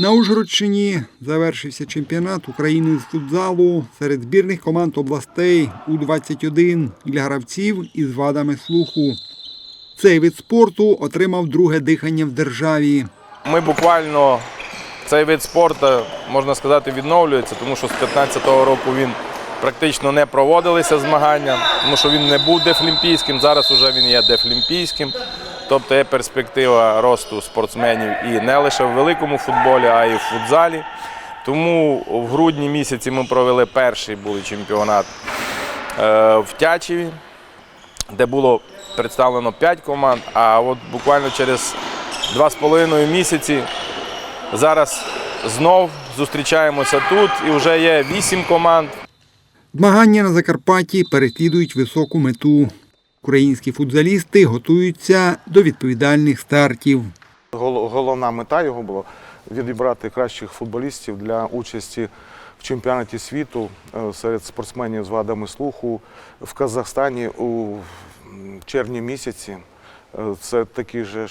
На Ужгородщині завершився чемпіонат України з футзалу серед збірних команд областей У-21 для гравців із вадами слуху. Цей вид спорту отримав друге дихання в державі. Ми буквально цей вид спорту, можна сказати, відновлюється, тому що з 15-го року він практично не проводилися змагання, тому що він не був дефлімпійським. Зараз вже він є дефлімпійським. Тобто є перспектива росту спортсменів і не лише в великому футболі, а й в футзалі. Тому в грудні місяці ми провели перший були чемпіонат е, в Тячеві, де було представлено 5 команд, а от буквально через два з половиною місяці зараз знов зустрічаємося тут і вже є 8 команд. Змагання на Закарпатті переслідують високу мету. Українські футзалісти готуються до відповідальних стартів. Головна мета його була відібрати кращих футболістів для участі в чемпіонаті світу е, серед спортсменів з вадами слуху в Казахстані у червні місяці. Е, Це такі ж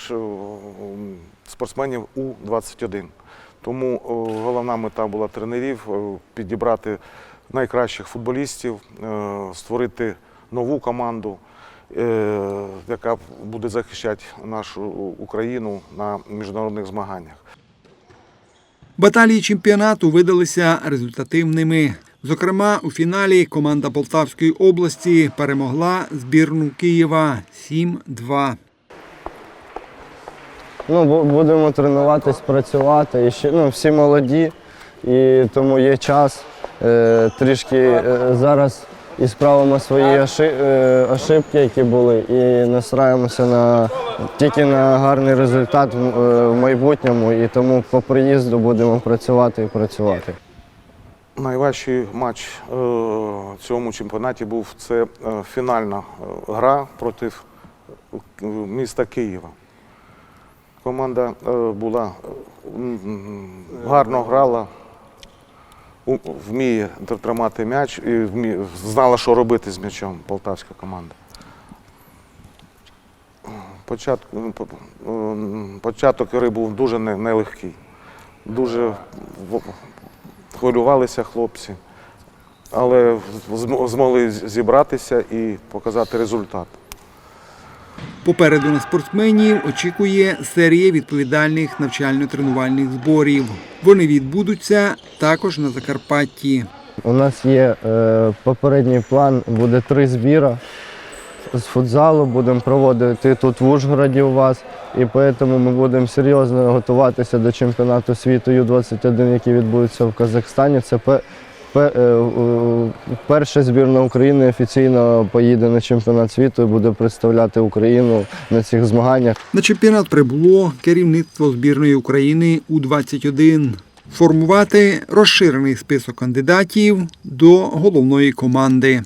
спортсменів У-21. Тому е, головна мета була тренерів е, підібрати найкращих футболістів, е, створити нову команду, е, яка буде захищати нашу Україну на міжнародних змаганнях. Баталії чемпіонату видалися результативними. Зокрема, у фіналі команда Полтавської області перемогла збірну Києва 7-2. Ну, будемо тренуватись, працювати. І ще, ну, всі молоді, і тому є час е, трішки е, зараз і справимо свої е, ошибки, які були, і настраємося на, тільки на гарний результат в, е, в майбутньому. І тому по приїзду будемо працювати і працювати. Найважчий матч е, в цьому чемпіонаті був це е, фінальна гра проти міста Києва. Команда е, була е, гарно грала, вміє тримати м'яч і вміє, знала, що робити з м'ячом полтавська команда. Початок, початок гри був дуже нелегкий. Дуже хвилювалися хлопці, але змогли зібратися і показати результат. Попереду на спортсменів очікує серія відповідальних навчально-тренувальних зборів. Вони відбудуться також на Закарпатті. У нас є е, попередній план, буде три збіра з футзалу, будемо проводити тут в Ужгороді у вас. І тому ми будемо серйозно готуватися до чемпіонату світу Ю-21, який відбудеться в Казахстані. Це перша збірна України офіційно поїде на чемпіонат світу і буде представляти Україну на цих змаганнях. На чемпіонат прибуло керівництво збірної України У-21. Формувати розширений список кандидатів до головної команди.